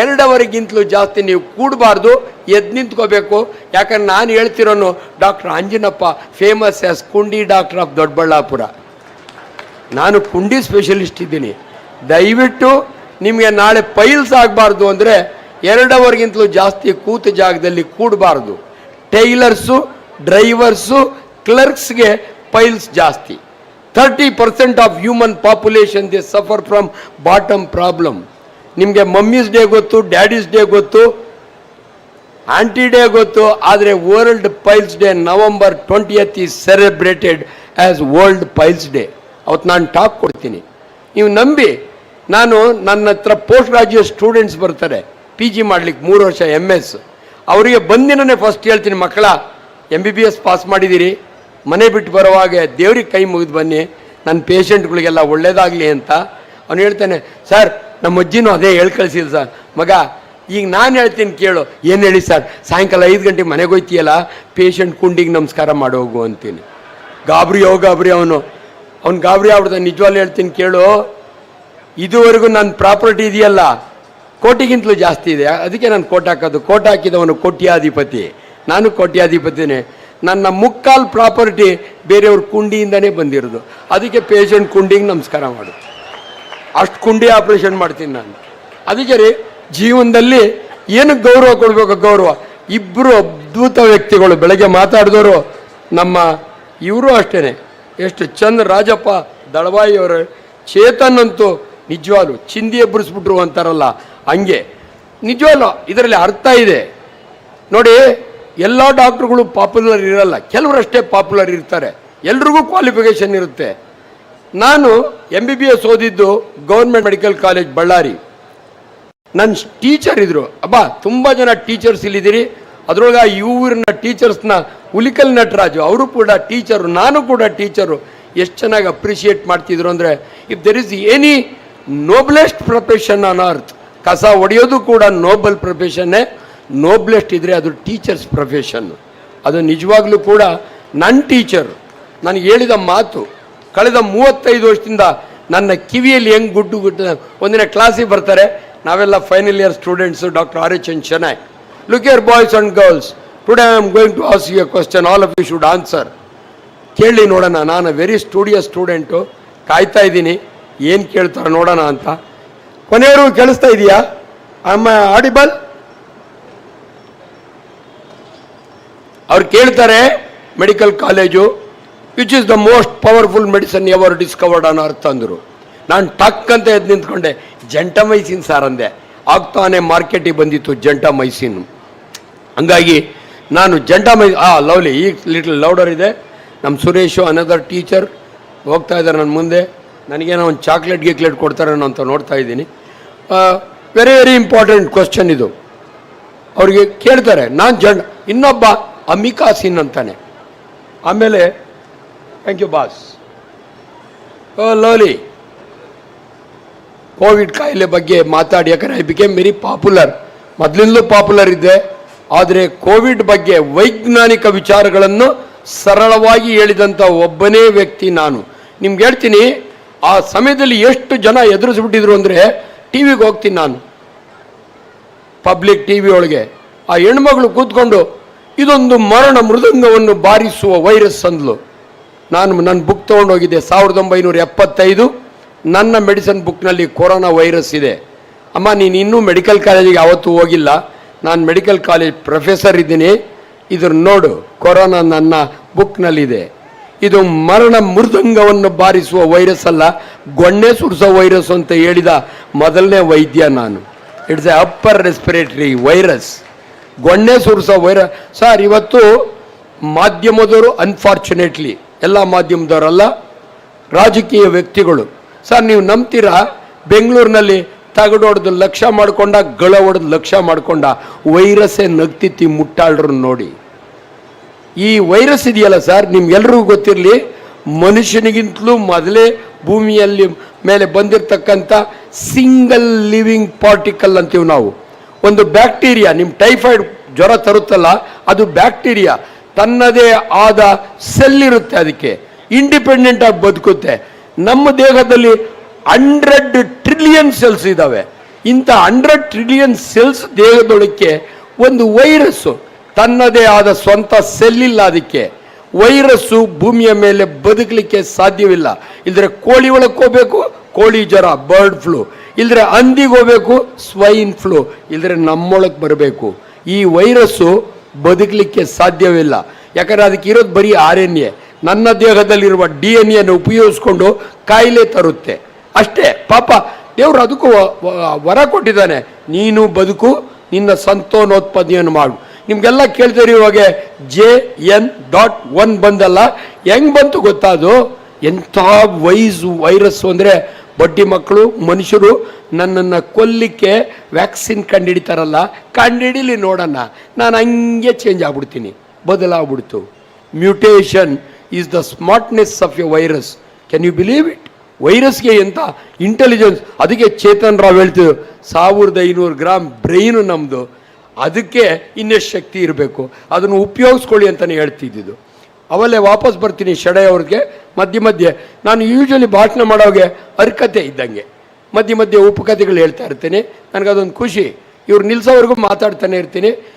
ಎರಡವರೆಗಿಂತಲೂ ಜಾಸ್ತಿ ನೀವು ಕೂಡಬಾರ್ದು ಎದ್ದು ನಿಂತ್ಕೋಬೇಕು. ಯಾಕಂದ್ರೆ ನಾನು ಹೇಳ್ತಿರೋನು, ಡಾಕ್ಟರ್ ಅಂಜನಪ್ಪ ಫೇಮಸ್ ಆಸ್ ಕುಂಡಿ ಡಾಕ್ಟರ್ ಆಫ್ ದೊಡ್ಡಬಳ್ಳಾಪುರ. ನಾನು ಕುಂಡಿ ಸ್ಪೆಷಲಿಸ್ಟ್ ಇದ್ದೀನಿ. ದಯವಿಟ್ಟು ನಿಮಗೆ ನಾಳೆ ಪೈಲ್ಸ್ ಆಗಬಾರ್ದು ಅಂದರೆ ಎರಡವರಿಗಿಂತಲೂ ಜಾಸ್ತಿ ಕೂತ ಜಾಗದಲ್ಲಿ ಕೂಡಬಾರ್ದು. ಟೈಲರ್ಸು, ಡ್ರೈವರ್ಸು, ಕ್ಲರ್ಕ್ಸ್ಗೆ ಪೈಲ್ಸ್ ಜಾಸ್ತಿ. Thirty percent of human population they suffer from bottom problem ನಿಮಗೆ ಮಮ್ಮೀಸ್ ಡೇ ಗೊತ್ತು, ಡ್ಯಾಡೀಸ್ ಡೇ ಗೊತ್ತು, ಆಂಟಿ ಡೇ ಗೊತ್ತು, ಆದರೆ world piles day November twentieth is celebrated as world piles day. ಅವತ್ತು ನಾನು ಟಾಕ್ ಕೊಡ್ತೀನಿ. ನೀವು ನಂಬಿ, ನಾನು ನನ್ನ ಹತ್ರ ಪೋಸ್ಟ್ ಗ್ರಾಜ್ಯುಯೇಟ್ ಸ್ಟೂಡೆಂಟ್ಸ್ ಬರ್ತಾರೆ ಪಿ ಜಿ ಮಾಡ್ಲಿಕ್ಕೆ ಮೂರು ವರ್ಷ ಎಂ ಎಸ್ ಅವರಿಗೆ ಬಂದಿನೇ ಫಸ್ಟ್ ಹೇಳ್ತೀನಿ, ಮಕ್ಕಳ M B B S pass ಮಾಡಿದ್ದೀರಿ ಮನೆ ಬಿಟ್ಟು ಬರುವಾಗ ದೇವ್ರಿಗೆ ಕೈ ಮುಗಿದು ಬನ್ನಿ ನನ್ನ ಪೇಷಂಟ್ಗಳಿಗೆಲ್ಲ ಒಳ್ಳೇದಾಗಲಿ ಅಂತ. ಅವನು ಹೇಳ್ತಾನೆ, ಸರ್ ನಮ್ಮ ಅಜ್ಜಿನೂ ಅದೇ ಹೇಳಿ ಕಳಿಸಿಲ್ಲ ಸರ್. ಮಗ, ಈಗ ನಾನು ಹೇಳ್ತೀನಿ ಕೇಳು. ಏನು ಹೇಳಿ ಸರ್? ಸಾಯಂಕಾಲ ಐದು ಗಂಟೆಗೆ ಮನೆಗೆ ಹೋಯ್ತೀಯಲ್ಲ? ಪೇಷಂಟ್ ಕುಂಡಿಗೆ ನಮಸ್ಕಾರ ಮಾಡಿ ಹೋಗು ಅಂತೀನಿ. ಗಾಬರಿ ಯಾವ ಗಾಬರಿ ಅವನು. ಅವ್ನು ಗಾಬರಿ ಆಗ್ಬಿಡ್ದ ನಿಜವಾಗ್ಲೂ ಹೇಳ್ತೀನಿ ಕೇಳು. ಇದುವರೆಗೂ ನನ್ನ ಪ್ರಾಪರ್ಟಿ ಇದೆಯಲ್ಲ? ಕೋಟಿಗಿಂತಲೂ ಜಾಸ್ತಿ ಇದೆ. ಅದಕ್ಕೆ ನಾನು ಕೋಟ್ ಹಾಕೋದು. ಕೋಟ್ ಹಾಕಿದವನು ಕೋಟ್ಯಾಧಿಪತಿ. ನಾನು ಕೋಟ್ಯಾಧಿಪತಿನೇ. ನನ್ನ ಮುಕ್ಕಾಲ್ ಪ್ರಾಪರ್ಟಿ ಬೇರೆಯವ್ರ ಕುಂಡಿಯಿಂದನೇ ಬಂದಿರೋದು. ಅದಕ್ಕೆ ಪೇಷಂಟ್ ಕುಂಡಿಗೆ ನಮಸ್ಕಾರ ಮಾಡು. ಅಷ್ಟು ಕುಂಡಿ ಆಪ್ರೇಷನ್ ಮಾಡ್ತೀನಿ ನಾನು. ಅದಕ್ಕೆ ರೀ, ಜೀವನದಲ್ಲಿ ಏನಕ್ಕೆ ಗೌರವ ಕೊಡಬೇಕು ಗೌರವ? ಇಬ್ಬರು ಅದ್ಭುತ ವ್ಯಕ್ತಿಗಳು ಬೆಳಗ್ಗೆ ಮಾತಾಡಿದವರು ನಮ್ಮ ಇವರು ಅಷ್ಟೇ ಎಷ್ಟು ಚಂದ ರಾಜಪ್ಪ ದಳವಾಯಿ ಅವರು, ಚೇತನ್ ಅಂತೂ ನಿಜವಾಲು ಚಿಂದಿ ಎಬ್ಬರಿಸ್ಬಿಟ್ರು ಅಂತಾರಲ್ಲ, ಹಂಗೆ. ನಿಜವಾಲು ಇದರಲ್ಲಿ ಅರ್ಥ ಇದೆ. ನೋಡಿ, ಎಲ್ಲ ಡಾಕ್ಟ್ರುಗಳು ಪಾಪ್ಯುಲರ್ ಇರಲ್ಲ ಕೆಲವರಷ್ಟೇ ಪಾಪ್ಯುಲರ್ ಇರ್ತಾರೆ. ಎಲ್ರಿಗೂ ಕ್ವಾಲಿಫಿಕೇಷನ್ ಇರುತ್ತೆ. ನಾನು ಎಂ ಬಿ ಬಿ ಎಸ್ ಓದಿದ್ದು ಗೌರ್ಮೆಂಟ್ ಮೆಡಿಕಲ್ ಕಾಲೇಜ್ ಬಳ್ಳಾರಿ ನನ್ನ ಟೀಚರ್ ಇದ್ರು. ಅಬ್ಬಾ, ತುಂಬ ಜನ ಟೀಚರ್ಸ್ ಇಲ್ಲಿದ್ದೀರಿ. ಅದರೊಳಗೆ ಆ ಊರಿನ ಟೀಚರ್ಸ್ನ ಹುಲಿಕಲ್ ನಟರಾಜು, ಅವರು ಕೂಡ ಟೀಚರು ನಾನು ಕೂಡ ಟೀಚರು ಎಷ್ಟು ಚೆನ್ನಾಗಿ ಅಪ್ರಿಷಿಯೇಟ್ ಮಾಡ್ತಿದ್ರು ಅಂದರೆ if there is any noblest profession on earth ಕಸ ಒಡೆಯೋದು ಕೂಡ ನೋಬಲ್ ಪ್ರೊಫೆಷನ್ನೇ ನೋಬ್ಲೆಸ್ಟ್ ಇದ್ದರೆ ಅದು ಟೀಚರ್ಸ್ ಪ್ರೊಫೆಷನ್ನು ಅದು ನಿಜವಾಗ್ಲೂ ಕೂಡ ನನ್ನ ಟೀಚರ್ ನನಗೆ ಹೇಳಿದ ಮಾತು. ಕಳೆದ ಮೂವತ್ತೈದು ವರ್ಷದಿಂದ ನನ್ನ ಕಿವಿಯಲ್ಲಿ ಹೆಂಗೆ ಗುಡ್ಡು ಗುಡ್ಡ ಒಂದಿನ ಕ್ಲಾಸಿಗೆ ಬರ್ತಾರೆ. ನಾವೆಲ್ಲ final year students doctor R H N look your boys and girls today I am going to ask you question all of you should answer ಕೇಳಿ ನೋಡೋಣ. ನಾನು ವೆರಿ ಸ್ಟೂಡಿಯಸ್ ಸ್ಟೂಡೆಂಟು ಕಾಯ್ತಾ ಇದ್ದೀನಿ. ಏನು ಕೇಳ್ತಾರೆ ನೋಡೋಣ ಅಂತ. ಕೊನೆಯವರು ಕೇಳಿಸ್ತಾ ಇದೆಯಾ? ಅಮ್ಮ ಆಡಿಬಲ್ ಅವ್ರು ಕೇಳ್ತಾರೆ medical college which is the most powerful medicine ever discovered ಅನ್ನೋ ಅರ್ಥ ಅಂದರು. ನಾನು ಟಕ್ ಅಂತ ಎದ್ದು ನಿಂತ್ಕೊಂಡೆ ಜಂಟಮೈಸಿನ್ ಸಾರ್ ಅಂದೆ. ಆಗ್ತಾನೆ ಮಾರ್ಕೆಟಿಗೆ ಬಂದಿತ್ತು ಜಂಟ ಮೈಸಿನ್. ಹಂಗಾಗಿ ನಾನು ಜಂಟ ಮೈ, ಆ, ಲವ್ಲಿ ಈಗ ಲಿಟ್ಲ್ ಲೌಡರ್ ಇದೆ. ನಮ್ಮ ಸುರೇಶು ಅನದರ್ ಟೀಚರ್ ಹೋಗ್ತಾ ಇದ್ದಾರೆ ನನ್ನ ಮುಂದೆ. ನನಗೇನೋ ಒಂದು ಚಾಕ್ಲೇಟ್ ಗೀಕ್ಲೇಟ್ ಕೊಡ್ತಾರೇನೋ ಅಂತ ನೋಡ್ತಾ ಇದ್ದೀನಿ. ವೆರಿ ವೆರಿ ಇಂಪಾರ್ಟೆಂಟ್ ಕ್ವಶನ್ ಇದು. ಅವ್ರಿಗೆ ಕೇಳ್ತಾರೆ, ನಾನು ಜಂಡ ಇನ್ನೊಬ್ಬ ಅಮಿಕಾ ಸಿನ್ ಅಂತಾನೆ. ಆಮೇಲೆ ಥ್ಯಾಂಕ್ ಯು ಬಾಸ್ ಲೋಲಿ ಕೋವಿಡ್ ಕಾಯಿಲೆ ಬಗ್ಗೆ ಮಾತಾಡಿ ಯಾಕಂದರೆ ಐ ಬಿಕೇಮ್ ವೆರಿ ಪಾಪ್ಯುಲರ್ ಮೊದಲಿಂದಲೂ ಪಾಪ್ಯುಲರ್ ಇದ್ದೆ. ಆದರೆ ಕೋವಿಡ್ ಬಗ್ಗೆ ವೈಜ್ಞಾನಿಕ ವಿಚಾರಗಳನ್ನು ಸರಳವಾಗಿ ಹೇಳಿದಂಥ ಒಬ್ಬನೇ ವ್ಯಕ್ತಿ ನಾನು. ನಿಮ್ಗೆ ಹೇಳ್ತೀನಿ, ಆ ಸಮಯದಲ್ಲಿ ಎಷ್ಟು ಜನ ಎದುರಿಸ್ಬಿಟ್ಟಿದ್ರು ಅಂದರೆ ಟಿ ವಿಗೆ ಹೋಗ್ತೀನಿ ನಾನು. ಪಬ್ಲಿಕ್ ಟಿ ವಿ ಒಳಗೆ. ಆ ಹೆಣ್ಮಗಳು ಕೂತ್ಕೊಂಡು, ಇದೊಂದು ಮರಣ ಮೃದಂಗವನ್ನು ಬಾರಿಸುವ ವೈರಸ್ ಅಂದ್ಲು. ನಾನು ನನ್ನ ಬುಕ್ ತೊಗೊಂಡೋಗಿದ್ದೆ ಸಾವಿರದ ಒಂಬೈನೂರ ಎಪ್ಪತ್ತೈದು. ನನ್ನ ಮೆಡಿಸನ್ ಬುಕ್ನಲ್ಲಿ ಕೊರೋನಾ ವೈರಸ್ ಇದೆ. ಅಮ್ಮ, ನೀನು ಇನ್ನೂ ಮೆಡಿಕಲ್ ಕಾಲೇಜಿಗೆ ಯಾವತ್ತೂ ಹೋಗಿಲ್ಲ. ನಾನು ಮೆಡಿಕಲ್ ಕಾಲೇಜ್ ಪ್ರೊಫೆಸರ್ ಇದ್ದೀನಿ. ಇದ್ರ ನೋಡು, ಕೊರೋನಾ ನನ್ನ ಬುಕ್ನಲ್ಲಿದೆ ಇದು ಮರಣ ಮೃದಂಗವನ್ನು ಬಾರಿಸುವ ವೈರಸ್ ಅಲ್ಲ, ಗೊಣ್ಣೆ ಸುರಿಸೋ ವೈರಸ್ ಅಂತ ಹೇಳಿದ ಮೊದಲನೇ ವೈದ್ಯ ನಾನು. It's a upper respiratory virus ಗೊಣ್ಣೆ ಸುರಿಸೋ ವೈರಸ್ ಸರ್ ಇವತ್ತು ಮಾಧ್ಯಮದವರು ಅನ್ಫಾರ್ಚುನೇಟ್ಲಿ ಎಲ್ಲ ಮಾಧ್ಯಮದವರಲ್ಲ, ರಾಜಕೀಯ ವ್ಯಕ್ತಿಗಳು. ಸರ್, ನೀವು ನಂಬ್ತೀರಾ? ಬೆಂಗಳೂರಿನಲ್ಲಿ ತಗಡೊಡೆದು ಲಕ್ಷ್ಯ ಮಾಡ್ಕೊಂಡ ಗಳ ಹೊಡೆದು ಲಕ್ಷ್ಯ ಮಾಡ್ಕೊಂಡ ವೈರಸ್ಸೇ ನಗ್ತಿತ್ತಿ ಮುಟ್ಟಾಳ್ರು ನೋಡಿ. ಈ ವೈರಸ್ ಇದೆಯಲ್ಲ ಸರ್ ನಿಮ್ಗೆಲ್ರಿಗೂ ಗೊತ್ತಿರಲಿ, ಮನುಷ್ಯನಿಗಿಂತಲೂ ಮೊದಲೇ ಭೂಮಿಯಲ್ಲಿ ಮೇಲೆ ಬಂದಿರತಕ್ಕಂಥ ಸಿಂಗಲ್ ಲಿವಿಂಗ್ ಪಾರ್ಟಿಕಲ್ ಅಂತೀವಿ ನಾವು. ಒಂದು ಬ್ಯಾಕ್ಟೀರಿಯಾ ನಿಮ್ಮ ಟೈಫಾಯ್ಡ್ ಜ್ವರ ತರುತ್ತಲ್ಲ, ಅದು ಬ್ಯಾಕ್ಟೀರಿಯಾ ತನ್ನದೇ ಆದ ಸೆಲ್ ಇರುತ್ತೆ ಅದಕ್ಕೆ. ಇಂಡಿಪೆಂಡೆಂಟ್ ಆಗಿ ಬದುಕುತ್ತೆ. ನಮ್ಮ ದೇಹದಲ್ಲಿ ಹಂಡ್ರೆಡ್ ಟ್ರಿಲಿಯನ್ ಸೆಲ್ಸ್ ಇದ್ದಾವೆ ಇಂಥ ಹಂಡ್ರೆಡ್ ಟ್ರಿಲಿಯನ್ ಸೆಲ್ಸ್ ದೇಹದೊಳಕ್ಕೆ ಒಂದು ವೈರಸ್ಸು. ತನ್ನದೇ ಆದ ಸ್ವಂತ ಸೆಲ್ ಇಲ್ಲ ಅದಕ್ಕೆ. ವೈರಸ್ಸು ಭೂಮಿಯ ಮೇಲೆ ಬದುಕಲಿಕ್ಕೆ ಸಾಧ್ಯವಿಲ್ಲ. ಇಲ್ದ್ರೆ ಕೋಳಿ ಒಳಕ್ಕೆ ಹೋಗ್ಬೇಕು, ಕೋಳಿ ಜ್ವರ ಬರ್ಡ್ ಫ್ಲೂ ಇಲ್ದ್ರೆ ಅಂದಿಗೆ ಹೋಗ್ಬೇಕು ಸ್ವೈನ್ ಫ್ಲೂ ಇಲ್ದ್ರೆ ನಮ್ಮೊಳಗೆ ಬರಬೇಕು. ಈ ವೈರಸ್ಸು ಬದುಕಲಿಕ್ಕೆ ಸಾಧ್ಯವಿಲ್ಲ. ಯಾಕಂದರೆ ಅದಕ್ಕೆ ಇರೋದು ಬರೀ ಆರ್ ಎನ್ ಎ ನನ್ನ ದೇಹದಲ್ಲಿರುವ ಡಿ ಎನ್ ಎನ್ನು ಉಪಯೋಗಿಸ್ಕೊಂಡು ಕಾಯಿಲೆ ತರುತ್ತೆ. ಅಷ್ಟೇ, ಪಾಪ ದೇವರು ಅದಕ್ಕೂ ವರ ಕೊಟ್ಟಿದ್ದಾನೆ. ನೀನು ಬದುಕು, ನಿನ್ನ ಸಂತಾನೋತ್ಪತ್ತಿಯನ್ನು ಮಾಡು. ನಿಮಗೆಲ್ಲ ಕೇಳ್ತೀರಿ ಇವಾಗ, ಜೆ ಎನ್ ಡಾಟ್ ಒನ್ ಬಂದಲ್ಲ, ಹೆಂಗ್ ಬಂತು ಗೊತ್ತಾ ಅದು? ಎಂಥ ವೈಸ್ ವೈರಸ್ಸು ಅಂದರೆ ಬಡ್ಡಿ ಮಕ್ಕಳು, ಮನುಷ್ಯರು ನನ್ನನ್ನು ಕೊಲ್ಲಿಕ್ಕೆ ವ್ಯಾಕ್ಸಿನ್ ಕಂಡುಹಿಡಿತಾರಲ್ಲ ಕಂಡಿಡೀಲಿ ನೋಡೋಣ ನಾನು ಹಂಗೆ ಚೇಂಜ್ ಆಗ್ಬಿಡ್ತೀನಿ, ಬದಲಾಗ್ಬಿಡ್ತು. Mutation is the smartness of a virus can you believe it ವೈರಸ್ಗೆ ಎಂಥ ಇಂಟೆಲಿಜೆನ್ಸ್ ಅದಕ್ಕೆ ಚೇತನ್ ರಾವ್ ಹೇಳ್ತಿದ್ರು, ಸಾವಿರದ ಐನೂರು ಗ್ರಾಮ್ ಬ್ರೈನು ನಮ್ಮದು ಅದಕ್ಕೆ ಇನ್ನೆಷ್ಟು ಶಕ್ತಿ ಇರಬೇಕು, ಅದನ್ನು ಉಪಯೋಗಿಸ್ಕೊಳ್ಳಿ ಅಂತಲೇ ಹೇಳ್ತಿದ್ದಿದ್ದು. ಅವಲ್ಲೇ ವಾಪಸ್ ಬರ್ತೀನಿ ಶಡೈ ಅವ್ರಿಗೆ ಮಧ್ಯೆ ಮಧ್ಯೆ. ನಾನು ಯೂಶ್ವಲಿ ಭಾಷಣ ಮಾಡೋಗೆ ಅರ್ಕತೆ ಇದ್ದಂಗೆ. ಮಧ್ಯೆ ಮಧ್ಯೆ ಉಪಕಥೆಗಳು ಹೇಳ್ತಾ ಇರ್ತೀನಿ. ನನಗದೊಂದು ಖುಷಿ. ಇವ್ರು ನಿಲ್ಸೋವರೆಗೂ ಮಾತಾಡ್ತಾನೆ ಇರ್ತೀನಿ.